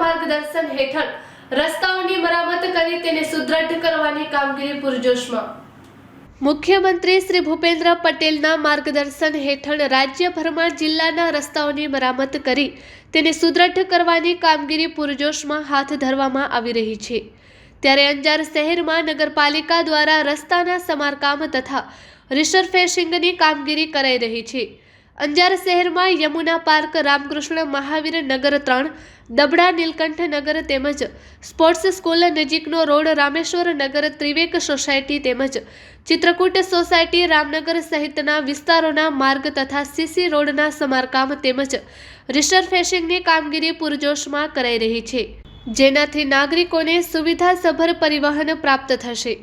માર્ગદર્શન હેઠળ રસ્તાઓની મરામત કરી તેને સુદ્રઢ કરવાની કામગીરી પૂરજોશમાં. મુખ્યમંત્રી શ્રી ભૂપેન્દ્ર પટેલના માર્ગદર્શન હેઠળ રાજ્યભરમાં જિલ્લાના રસ્તાઓની મરામત કરી તેને સુદ્રઢ કરવાની કામગીરી પૂરજોશમાં હાથ ધરવામાં આવી રહી છે. ત્યારે અંજાર શહેરમાં નગરપાલિકા દ્વારા રસ્તાના સમારકામ તથા રિસર્ફેસિંગની કામગીરી કરાઈ રહી છે. અંજાર શહેરમાં યમુના પાર્ક, રામકૃષ્ણ, મહાવીર નગર ત્રણ, દબડા, નીલકંઠ નગર તેમજ સ્પોર્ટ્સ સ્કૂલ નજીકનો રોડ, રામેશ્વર નગર ત્રિવેક સોસાયટી તેમજ ચિત્રકૂટ સોસાયટી, રામનગર સહિતના વિસ્તારોના માર્ગ તથા સીસી રોડના સમારકામ તેમજ રિસરફેસિંગની કામગીરી પૂરજોશમાં કરાઈ રહી છે. જેનાથી નાગરિકોને સુવિધાસભર પરિવહન પ્રાપ્ત થશે.